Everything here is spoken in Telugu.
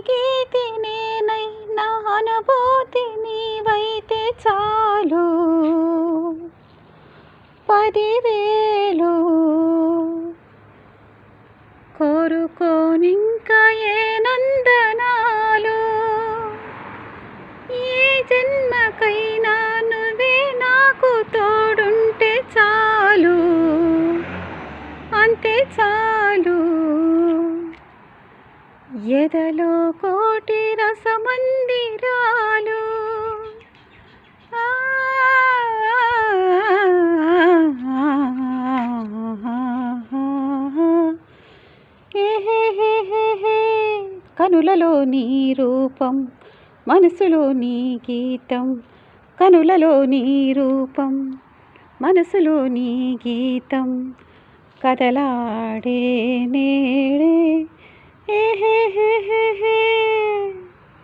గీతి నేనై నా అనుభూతి నీవైతే చాలు. పదివేలు కోరుకోనింకా ఏ నందనాలు. ఏ జన్మకైనా నువ్వే నాకు తోడుంటే చాలు. అంతే చాలు. ఎదలో కోటి రసమందిరాలు కనులలో నీ రూపం మనసులో నీ గీతం కనులలో నీ రూపం మనసులో నీ గీతం కదలాడే నేడే